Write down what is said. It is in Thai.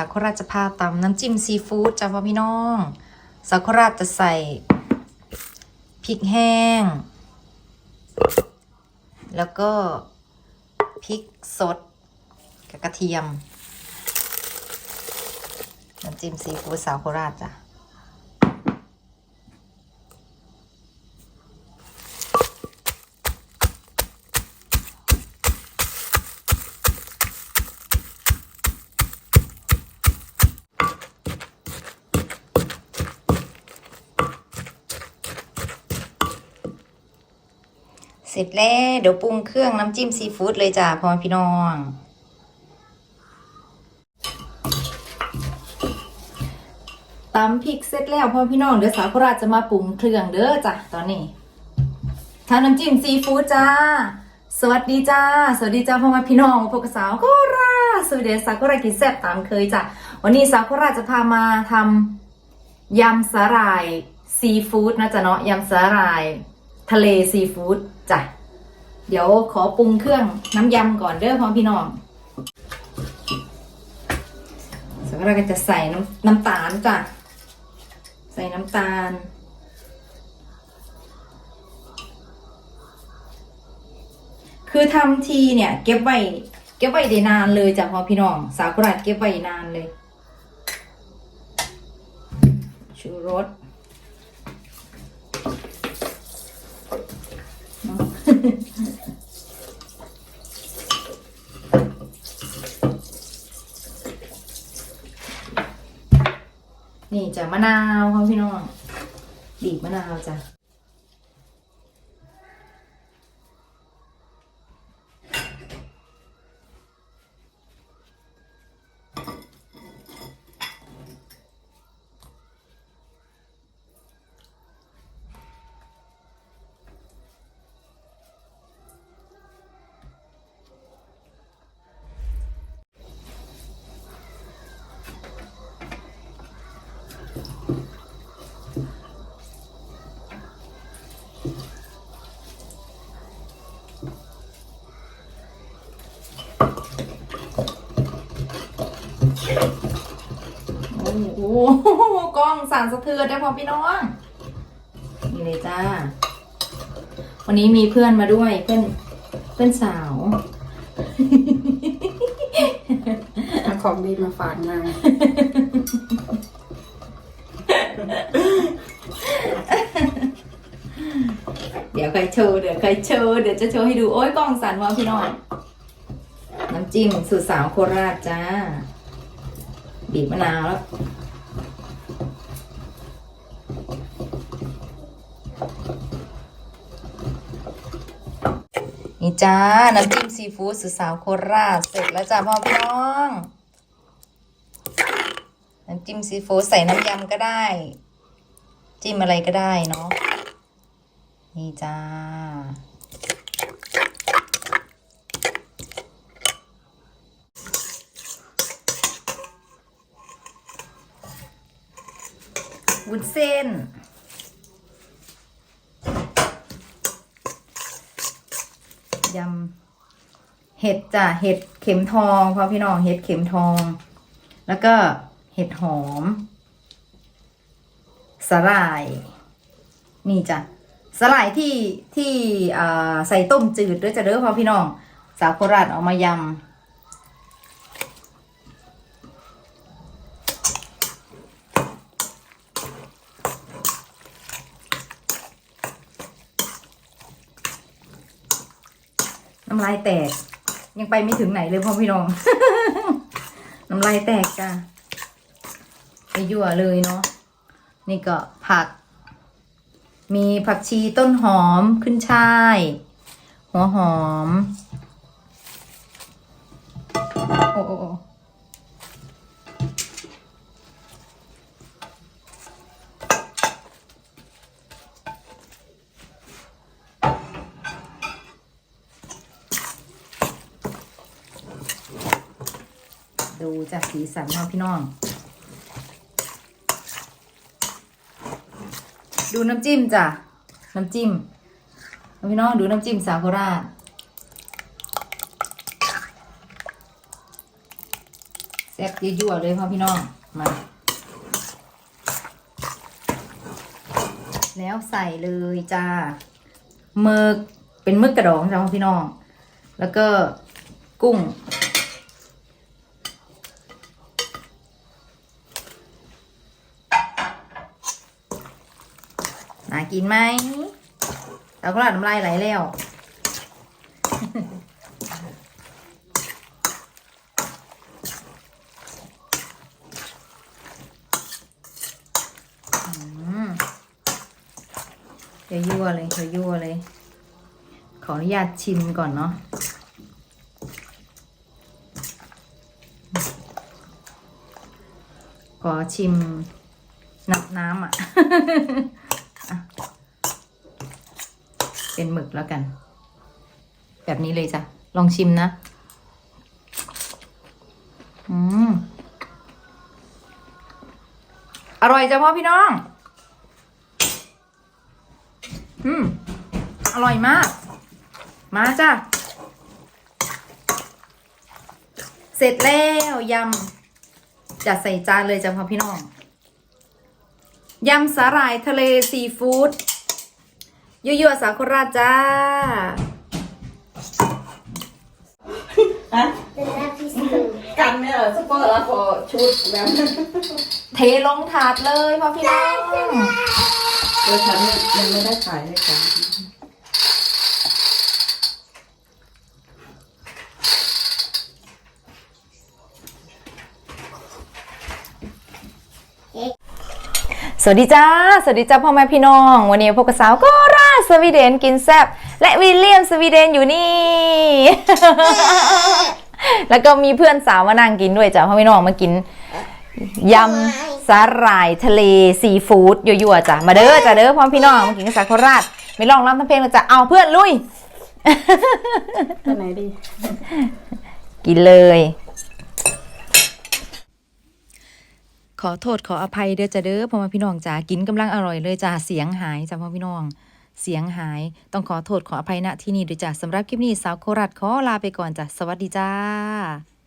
าคุระจะพาตำน้ำจิ้มซีฟู้ดจ้าพ่อพี่น้องสาคุระจะใส่พริกแห้ง แล้วก็พริกสดกับกระเทียมน้ำจิ้มซีฟู้ดสาวโคราชจ้ะ ร็จแล้วเดี๋ยวปรุงเครื่องน้ำจิ้มซีฟู้ดเลยจ้ะพ่อพี่น้อง ตำพริกเสร็จแล้วพ่อพี่น้องเดี๋ยวสาวโคราชจะมาปรุงเครื่องเด้อจ้ะตอนนี้ทำน้ำจิ้มซีฟู้ดจ้า สวัสดีจ้า สวัสดีจ้าพ่อแม่พี่น้องพวกสาวโคราชสวัสดีสาวโคราชกินแซ่บตามเคยจ้ะวันนี้สาวโคราชจะพามาทำยำสาหร่ายซีฟู้ดนะจ๊ะเนาะยำสาหร่าย ทะเลซีฟู้ดจ้ะ เดี๋ยวขอปรุงเครื่องน้ำยำก่อนเด้อพ่อพี่น้องสักเราก็จะใส่น้ำน้ำตาลจ้ะใส่น้ำตาล คือทำทีเนี่ย เก็บไว้เก็บไว้ได้นานเลยจ้ะพ่อพี่น้อง สาวกราดเก็บไว้นานเลย ชูรส นี่ จ้ะมะนาวค่ะพี่น้องบีบมะนาวจ้ะ กล้องสั่นสะเทือนได้อพ่อพี่น้องนี่เลยจ้า วันนี้มีเพื่อนมาด้วยเพื่อนเพื่อนสาวเอาของดีมาฝากนางเดี๋ยวใครโชว์เดี๋ยวใครโชว์เดี๋ยวจะโชว์ให้ดูโอ้ยกล้องสั่นว่ะพี่น้องน้ำจิ้มสูตรสาวโคราชจ้า บีบมะนาวแล้ว นี่จ้า น้ำจิ้มซีฟู้ดสูตรสาวโคราชเสร็จแล้วจ้าพ่อพี่น้อง น้ำจิ้มซีฟู้ดใส่น้ำยำก็ได้ จิ้มอะไรก็ได้เนาะนี่จ้าวุ้นเส้น ยำเห็ดจ้ะเห็ดเข็มทองพ่อพี่น้องเห็ดเข็มทอง แล้วก็เห็ดหอมสลาย นี่จ้ะสลายที่ที่ใส่ต้มจืดด้วยจะเด้อพ่อพี่น้อง สาวโคราชเอามายำ น้ำลายแตก ยังไปไม่ถึงไหนเลยพ่อพี่น้อง น้ำลายแตกจ้ะไปยั่วเลยเนาะนี่ก็ผัก มีผักชีต้นหอมขึ้นช่าย หัวหอม โอ้โอ้ ดูจากสีสันเนาะพี่น้อง ดูน้ำจิ้มจ้ะ น้ำจิ้มเอาพี่น้องดูน้ำจิ้มสาโคราชแซ่บยั่วๆเลยพ่อพี่น้อง มา แล้วใส่เลยจ้าหมึกเป็นหมึกกระดองจ้าพ่อพี่น้อง แล้วก็กุ้ง น่ากินไหมเราก็หลั่น้ำลายไหลแล้วอืมเดี๋ยวยั่วเลยเดี๋ยวยั่วเลย ขออนุญาตชิมก่อนเนาะขอชิมน้ำน้ำอะอะ เป็นหมึกแล้วกัน แบบนี้เลยจ้ะ ลองชิมนะ อืม อร่อยจ้ะพ่อพี่น้อง อืม อร่อยมาก มาจ้ะ เสร็จแล้วยำจัดใส่จานเลยจ้ะพ่อพี่น้องยำสาหร่ายทะเลซีฟู้ด ยั่วๆสาคุราจ้ากันเนี่ยเหรอสปอร์ตแล้วพอชุดแล้วเทลงถาดเลยพ่อพี่น้องแล้วฉันยังไม่ได้ขายให้กันสวัสดีจ้า สวัสดีจ้าพ่อแม่พี่น้อง วันนี้พบกับสาวก็รา สวีเดนกินแซบและวิลเลียมสวีเดนอยู่นี่ แล้วก็มีเพื่อนสาวมานั่งกินด้วยจ้าพ่อพี่น้องมากินยำสาหร่ายทะเลซีฟู้ดยั่วๆจ้ะมาเด้อจ้าเด้อพ่อพี่น้องมากินกับสาวโคราชไม่ลองร้องทั้งเพลงเลยจ้ะเอาเพื่อนลุยตัวไหนดี กินเลย ขอโทษขออภัยเด้อจ้าเด้อพ่อแม่พี่น้องจ้ากินกำลังอร่อยเลยจ้าเสียงหายจ้าพ่อพี่น้อง เสียงหาย ต้องขอโทษขออภัยณที่นี่ด้วยจ้ะสำหรับคลิปนี้สาวโคราชขอลาไปก่อนจ้ะสวัสดีจ้า